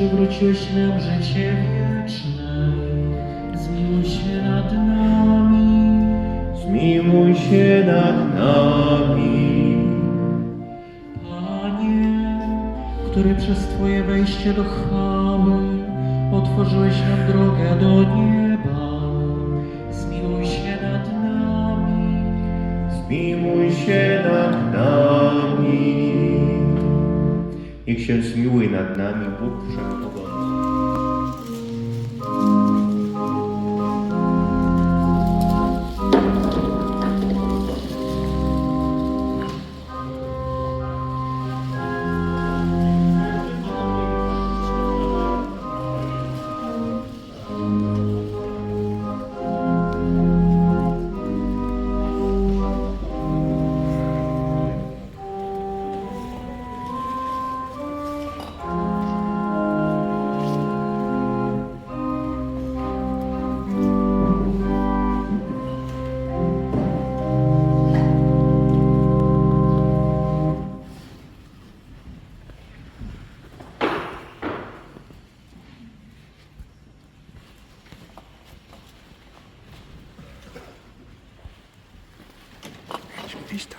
przywróciłeś nam życie wieczne, zmiłuj się nad nami. Zmiłuj się nad nami. Panie, który przez Twoje wejście do chwały otworzyłeś nam drogę do nieba, Zmiłuj się nad nami. Niech się zmiłuje nad nami Bóg Wszechmogący. işte.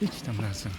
İki tane lazım.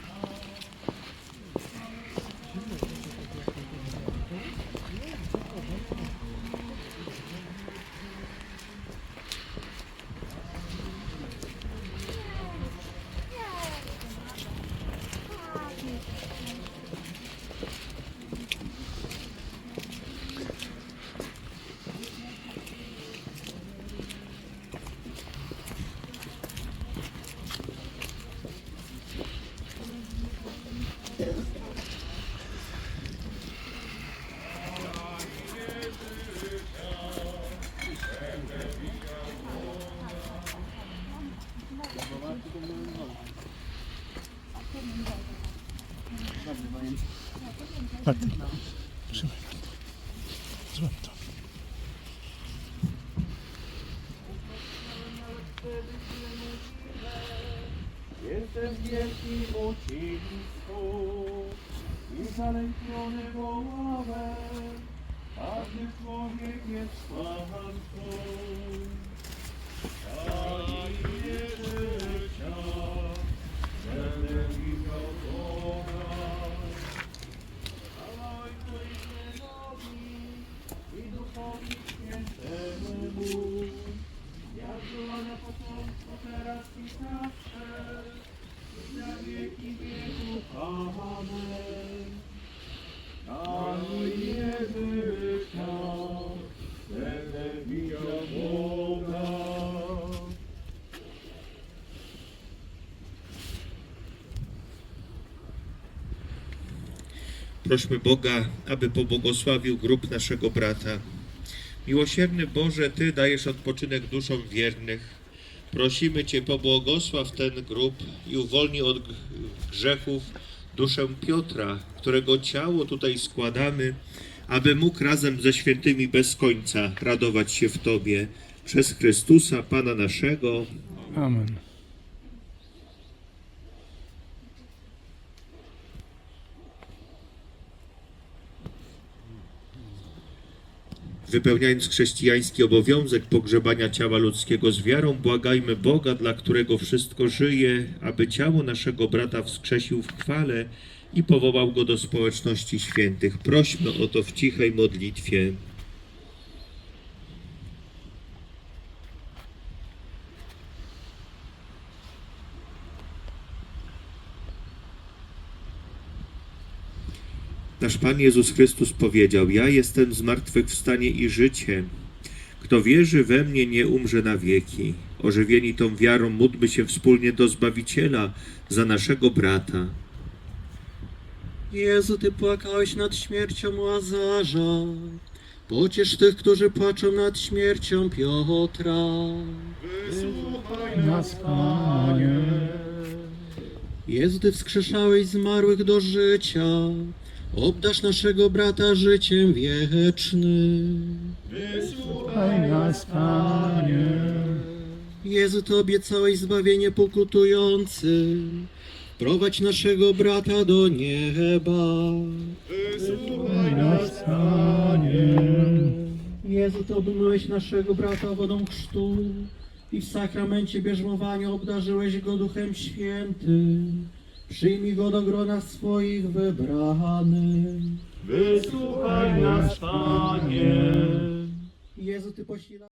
Trzymaj to. Złap to. Jestem wielkim ucisku i zalękniony wołałem, każdy człowiek jest kłamstwo. Daj życia, będę widział teraz i zawsze, i na wieki wieków. Amen. Daj życia, będę widział Boga. Prośmy Boga, aby pobłogosławił grób naszego brata. Miłosierny Boże, Ty dajesz odpoczynek duszom wiernych. Prosimy Cię, pobłogosław ten grób i uwolnij od grzechów duszę Piotra, którego ciało tutaj składamy, aby mógł razem ze świętymi bez końca radować się w Tobie. Przez Chrystusa, Pana naszego. Amen. Wypełniając chrześcijański obowiązek pogrzebania ciała ludzkiego z wiarą, błagajmy Boga, dla którego wszystko żyje, aby ciało naszego brata wskrzesił w chwale i powołał go do społeczności świętych. Prośmy o to w cichej modlitwie. Nasz Pan Jezus Chrystus powiedział: Ja jestem zmartwychwstanie i życie. Kto wierzy we mnie, nie umrze na wieki. Ożywieni tą wiarą, módlmy się wspólnie do Zbawiciela za naszego brata. Jezu, Ty płakałeś nad śmiercią Łazarza. Pociesz tych, którzy płaczą nad śmiercią Piotra. Wysłuchaj nas, Panie. Jezu, Ty wskrzeszałeś zmarłych do życia. Obdasz naszego brata życiem wiecznym. Wysłuchaj nas, Panie. Jezu, Ty obiecałeś zbawienie pokutującym. Prowadź naszego brata do nieba. Wysłuchaj nas, Panie. Jezu, Ty obmyłeś naszego brata wodą chrztu i w sakramencie bierzmowania obdarzyłeś go Duchem Świętym. Przyjmij go do grona swoich wybranych. Wysłuchaj nas, Panie. Jezu, Ty posila